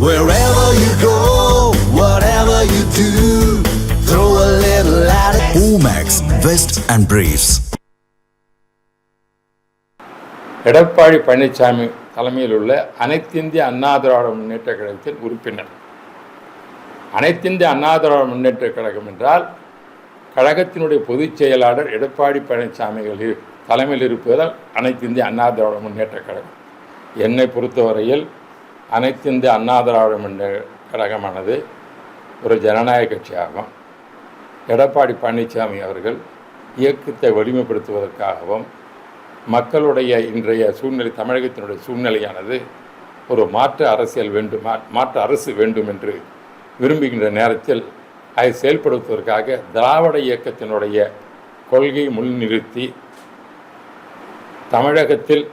Wherever you go, whatever you do, throw a little at it. Omax, Vest and Briefs. Edappadi Palaniswami தலைமையில் உள்ள அனைத்திந்திய அண்ணா திராவிட முன்னேற்ற கழகத்தின் உறுப்பினர் அனைத்திந்திய அண்ணா திராவிட முன்னேற்ற கழகம் என்றால் கழகத்தினுடைய பொதுச் செயலாளர் எடப்பாடி பழனிசாமிகள் தலைமையில் இருப்பதால் அனைத்திந்திய அண்ணா திராவிட முன்னேற்ற கழகம் என்னை பொறுத்தவரையில் அனைத்து இந்திய அண்ணா திராவிட முன்னேற்ற கழகமானது ஒரு ஜனநாயக கட்சியாகும். எடப்பாடி பழனிசாமி அவர்கள் இயக்கத்தை வலிமைப்படுத்துவதற்காகவும் மக்களுடைய இன்றைய சூழ்நிலை தமிழகத்தினுடைய சூழ்நிலையானது ஒரு மாற்று அரசியல் வேண்டும் மாற்று அரசு வேண்டும் என்று விரும்புகின்ற நேரத்தில் அதை செயல்படுத்துவதற்காக திராவிட இயக்கத்தினுடைய கொள்கையை முன்னிறுத்தி தமிழகத்தில்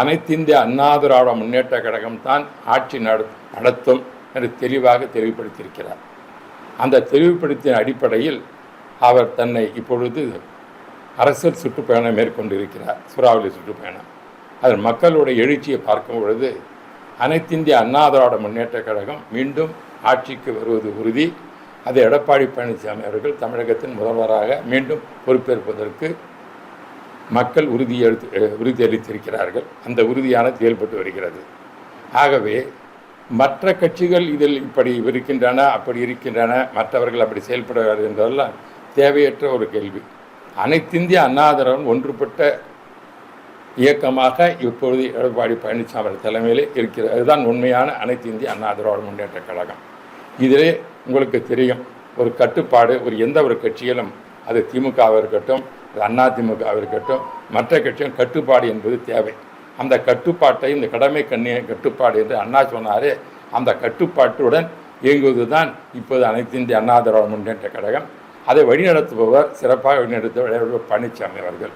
அனைத்திந்திய அண்ணா திராவிட முன்னேற்ற கழகம் தான் ஆட்சி நட நடத்தும் என்று தெளிவாக தெளிவுபடுத்தியிருக்கிறார். அந்த தெளிவுபடுத்திய அடிப்படையில் அவர் தன்னை இப்பொழுது அரசியல் சுற்றுப்பயணம் மேற்கொண்டிருக்கிறார் சூறாவளி சுற்றுப்பயணம். அதில் மக்களுடைய எழுச்சியை பார்க்கும் பொழுது அனைத்திந்திய அண்ணா திராவிட முன்னேற்ற கழகம் மீண்டும் ஆட்சிக்கு வருவது உறுதி. அது எடப்பாடி பழனிசாமி அவர்கள் தமிழகத்தின் முதல்வராக மீண்டும் பொறுப்பேற்பதற்கு மக்கள் உறுதி உறுதியளித்திருக்கிறார்கள் அந்த உறுதியான செயல்பட்டு வருகிறது. ஆகவே மற்ற கட்சிகள் இதில் இப்படி இருக்கின்றன அப்படி இருக்கின்றன மற்றவர்கள் அப்படி செயல்படுகிறார்கள் என்றெல்லாம் தேவையற்ற ஒரு கேள்வி. அனைத்திந்திய அண்ணாதரவன் ஒன்றுபட்ட இயக்கமாக இப்பொழுது எடப்பாடி பழனிசாமி தலைமையிலே இருக்கிறது. அதுதான் உண்மையான அனைத்து இந்திய அண்ணா திராவிட முன்னேற்ற கழகம். இதிலே உங்களுக்கு தெரியும் ஒரு கட்டுப்பாடு ஒரு எந்த ஒரு கட்சியிலும் அது திமுகவாக இருக்கட்டும் அது அண்ணா திமுகவாக இருக்கட்டும் மற்ற கட்சியும் கட்டுப்பாடு என்பது தேவை. அந்த கட்டுப்பாட்டை இந்த கடமை கண்ணிய கட்டுப்பாடு என்று அண்ணா சொன்னாரே அந்த கட்டுப்பாட்டுடன் இயங்குவது தான் இப்போது அனைத்து இந்திய அண்ணா திராவிட முன்னேற்ற கழகம். அதை வழிநடத்துபவர் சிறப்பாக வழிநடத்த பழனிசாமி அவர்கள்.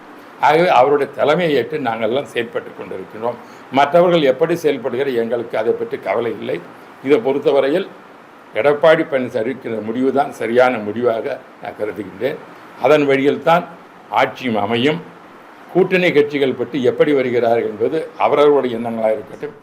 ஆகவே அவருடைய தலைமையை ஏற்று நாங்கள் எல்லாம் செயல்பட்டு கொண்டிருக்கிறோம். மற்றவர்கள் எப்படி செயல்படுகிற எங்களுக்கு அதை பற்றி கவலை இல்லை. இதை பொறுத்தவரையில் எடப்பாடி பழனிசாமி இருக்கிற முடிவு தான் சரியான முடிவாக நான் கருதுகின்றேன். அதன் வழியில் தான் ஆட்சியும் அமையும். கூட்டணி கட்சிகள் பற்றி எப்படி வருகிறார்கள் என்பது அவரவருடைய எண்ணங்களாக இருக்கட்டும்